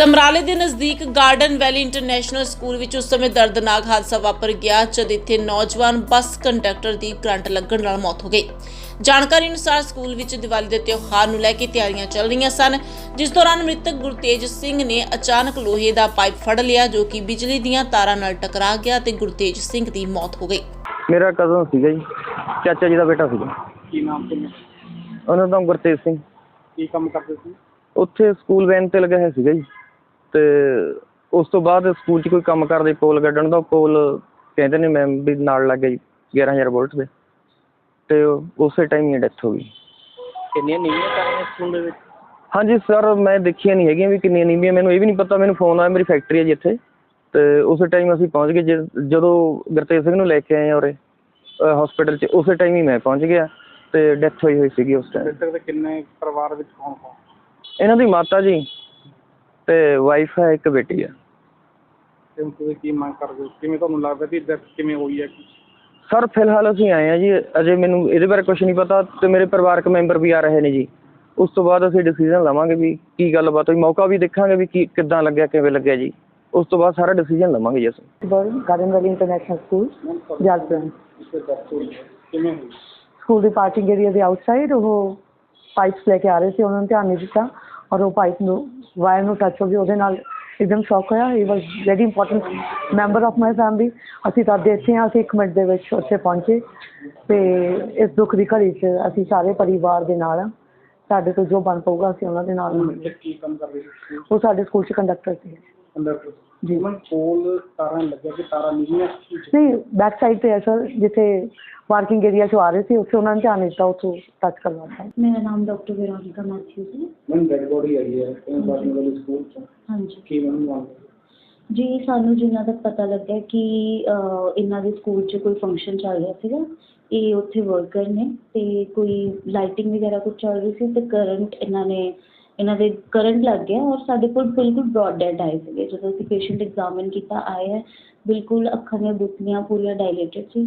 ਸਮਰਾਲੇ ਦੇ ਨਜ਼ਦੀਕ ਗਾਰਡਨ ਵੈਲੀ international school ਵਿੱਚ ਉਸ ਸਮੇਂ ਦਰਦਨਾਕ ਹਾਦਸਾ ਵਾਪਰ ਗਿਆ ਜਦ ਇੱਥੇ ਨੌਜਵਾਨ ਬੱਸ ਕੰਡਕਟਰ ਦੀ ਕਰੰਟ ਲੱਗਣ ਨਾਲ ਮੌਤ ਹੋ ਗਈ। ਜਾਣਕਾਰੀ ਅਨੁਸਾਰ ਸਕੂਲ ਵਿੱਚ ਦੀਵਾਲੀ ਦੇ ਤਿਉਹਾਰ ਨੂੰ ਲੈ ਕੇ ਤਿਆਰੀਆਂ ਚੱਲ ਰਹੀਆਂ ਸਨ ਜਿਸ ਦੌਰਾਨ ਮ੍ਰਿਤਕ ਗੁਰਤੇਜ ਸਿੰਘ ਨੇ ਅਚਾਨਕ ਲੋਹੇ ਦਾ ਪਾਈਪ ਫੜ ਲਿਆ ਜੋ ਕਿ ਬਿਜਲੀ ਦੀਆਂ ਤਾਰਾਂ ਨਾਲ ਟਕਰਾ ਗਿਆ ਤੇ ਗੁਰਤੇਜ ਸਿੰਘ ਦੀ ਮੌਤ ਹੋ ਗਈ। ਮੇਰਾ ਕਜ਼ਨ ਸੀਗਾ ਜੀ ਚਾਚਾ ਜੀ ਦਾ ਬੇਟਾ ਸੀਗਾ। ਕੀ ਨਾਮ ਤੇ ਉਹਨਾਂ ਦਾ ਨਾਮ ਗੁਰਤੇਜ ਸਿੰਘ। ਕੀ ਕੰਮ ਕਰਦੇ ਸੀ? ਉੱਥੇ ਸਕੂਲ ਵੈਨ ਤੇ ਲੱਗਿਆ ਹੋਇਆ ਸੀਗਾ ਜੀ। ਤੇ ਉਸ ਤੋਂ ਬਾਅਦ ਸਕੂਲ 'ਚ ਕੋਈ ਕੰਮ ਕਰਦੇ ਪੋਲ ਕੱਢਣ ਦਾ ਪੋਲ ਕਹਿੰਦੇ ਨੇ ਮੈਮ ਵੀ ਨਾਲ ਲੱਗ ਜੀ 11000 ਵੋਲਟ ਦੇ। ਤੇ ਉਸੇ ਟਾਈਮ ਹੀ ਡੈਥ ਹੋ ਗਈ। ਕਿੰਨੀਆਂ ਨੀਵੀਆਂ ਕਰਾਂਗੇ ਸਕੂਲ ਦੇ ਵਿੱਚ? ਹਾਂਜੀ ਸਰ ਮੈਂ ਦੇਖੀਆਂ ਨਹੀਂ ਹੈਗੀਆਂ ਵੀ ਕਿੰਨੀਆਂ ਨੀਵੀਆਂ। ਮੈਨੂੰ ਇਹ ਵੀ ਨਹੀਂ ਪਤਾ ਮੈਨੂੰ ਫੋਨ ਆਇਆ ਮੇਰੀ ਫੈਕਟਰੀ ਹੈ ਜੀ ਇੱਥੇ। ਤੇ ਉਸੇ ਟਾਈਮ ਅਸੀਂ ਪਹੁੰਚ ਗਏ ਜ- ਜਦੋਂ ਗੁਰਤੇਜ ਸਿੰਘ ਨੂੰ ਲੈ ਕੇ ਆਏ ਉਰੇ ਹਸਪੀਟਲ 'ਚ ਉਸੇ ਟਾਈਮ ਹੀ ਮੈਂ ਪਹੁੰਚ ਗਿਆ ਤੇ ਡੈਥ ਹੋਈ ਹੋਈ ਸੀਗੀ ਉਸ ਟਾਈਮ ਮ੍ਰਿਤਕ ਦੇ ਕਿੰਨੇ ਪਰਿਵਾਰ ਵਿੱਚ ਕੌਣ ਕੌਣ? ਇਹਨਾਂ ਦੀ ਮਾਤਾ ਜੀ। ਤੇ ਵਾਈਫ ਹੈ ਇੱਕ ਬੇਟੀ ਹੈ ਤੇ ਹੁਣ ਤੁਸੀਂ ਕੀ ਮੰਗ ਕਰਦੇ ਹੋ? ਕਿਵੇਂ ਤੁਹਾਨੂੰ ਲੱਗਦਾ ਵੀ ਡੈਥ ਕਿਵੇਂ ਹੋਈ ਹੈ? ਸਰ ਫਿਲਹਾਲ ਅਸੀਂ ਆਏ ਹਾਂ ਜੀ ਅਜੇ ਮੈਨੂੰ ਇਹਦੇ ਬਾਰੇ ਕੁਝ ਨਹੀਂ ਪਤਾ ਤੇ ਮੇਰੇ ਪਰਿਵਾਰਕ ਮੈਂਬਰ ਵੀ ਆ ਰਹੇ ਨੇ ਜੀ। ਉਸ ਤੋਂ ਬਾਅਦ ਅਸੀਂ ਡਿਸੀਜਨ ਲਵਾਂਗੇ ਵੀ ਕੀ ਗੱਲਬਾਤ ਹੋਈ ਮੌਕਾ ਵੀ ਦੇਖਾਂਗੇ ਵੀ ਕੀ ਕਿੱਦਾਂ ਲੱਗਿਆ ਕਿਵੇਂ ਲੱਗਿਆ ਜੀ। ਉਸ ਤੋਂ ਬਾਅਦ ਸਾਰਾ ਡਿਸੀਜਨ ਲਵਾਂਗੇ ਜੀ ਅਸੀਂ। Garden Valley International School Jalpur ਕਿਵੇਂ ਹੋਈ? ਸਕੂਲ ਦੇ ਪਾਰਕਿੰਗ ਏਰੀਆ ਦੇ ਆਊਟਸਾਈਡ ਉਹ ਪਾਈਪਸ ਲੈ ਕੇ ਆ ਰਹੇ ਸੀ ਉਹਨਾਂ ਨੇ ਧਿਆਨ ਨਹੀਂ ਦਿੱਤਾ। ਔਰ ਉਹ ਪਾਈਪ ਨੂੰ ਵਾਇਰ ਨੂੰ ਟੱਚ ਹੋ ਗਈ ਉਹਦੇ ਨਾਲ ਇੱਕਦਮ ਸ਼ੌਕ ਹੋਇਆ। He was very important member of my family ਅਸੀਂ ਤਾਂ ਇੱਥੇ ਹਾਂ ਅਸੀਂ ਇੱਕ ਮਿੰਟ ਦੇ ਵਿੱਚ ਉੱਥੇ ਪਹੁੰਚੇ। ਤੇ ਇਸ ਦੁੱਖ ਦੀ ਘੜੀ 'ਚ ਅਸੀਂ ਸਾਰੇ ਪਰਿਵਾਰ ਦੇ ਨਾਲ ਹਾਂ। ਸਾਡੇ ਤੋਂ ਜੋ ਬਣ ਪਊਗਾ ਅਸੀਂ ਉਹਨਾਂ ਦੇ ਨਾਲ ਹਾਂ। ਮ੍ਰਿਤਕ ਕੀ ਕੰਮ ਕਰਦੇ ਸੀ? ਸਕੂਲ ਉਹ ਸਾਡੇ ਸਕੂਲ 'ਚ ਕੰਡਕਟਰ ਸੀ। ਜੀ। ਮਨ ਕੋਲ ਤਾਰਾਂ ਲੱਗਿਆ ਕਿ ਤਾਰਾਂ ਸੀ ਨਹੀਂ ਬੈਕ ਸਾਈਡ ਤੇ ਹੈ ਸਰ ਜਿੱਥੇ ਪਾਰਕਿੰਗ ਏਰੀਆ 'ਚ ਆ ਰਹੇ ਸੀ ਉੱਥੇ ਉਹਨਾਂ ਨੇ ਧਿਆਨ ਨਹੀਂ ਦਿੱਤਾ ਉੱਥੋਂ ਟੱਚ ਕਰਵਾਤਾ ਮੇਰਾ ਨਾਮ ਡਾਕਟਰ ਵਿਰੋਨਿਕਾ ਮੈਥਿਊ ਹੈ। ਮਨ ਡੈਡ ਬੋਡੀ ਆਈ ਹੈ ਕਿਵੇਂ ਬਾਕੀ ਵਾਲੇ ਸਕੂਲ ਚ। ਹਾਂਜੀ। ਕੀ ਮੈਨੂੰ ਮੰਗਦੇ ਜੀ ਸਾਨੂੰ ਜਿੰਨਾ ਤੱਕ ਪਤਾ ਲੱਗਾ ਕਿ ਅਹ, ਇਹਨਾਂ ਦੇ ਸਕੂਲ 'ਚ ਕੋਈ ਫੰਕਸ਼ਨ ਚੱਲ ਰਿਹਾ ਸੀਗਾ ਇਹ ਉੱਥੇ ਵਰਕਰ ਨੇ ਤੇ ਕੋਈ ਲਾਈਟਿੰਗ ਵਗੈਰਾ ਕੁਝ ਚੱਲ ਰਹੀ ਸੀ ਤੇ ਕਰੰਟ ਇਹਨਾਂ ਨੇ ਇਹਨਾਂ ਦੇ ਕਰੰਟ ਲੱਗ ਗਿਆ ਔਰ ਸਾਡੇ ਕੋਲ ਬਿਲਕੁਲ ਬ੍ਰੌਡ ਡੈਡ ਆਏ ਸੀਗੇ। ਜਦੋਂ ਅਸੀਂ ਪੇਸ਼ੈਂਟ ਐਗਜ਼ਾਮਿਨ ਕੀਤਾ ਆਏ ਹੈ ਬਿਲਕੁਲ ਅੱਖਾਂ ਦੀਆਂ ਬੁੱਤੀਆਂ ਪੂਰੀਆਂ ਡਾਇਲੇਟਡ ਸੀ।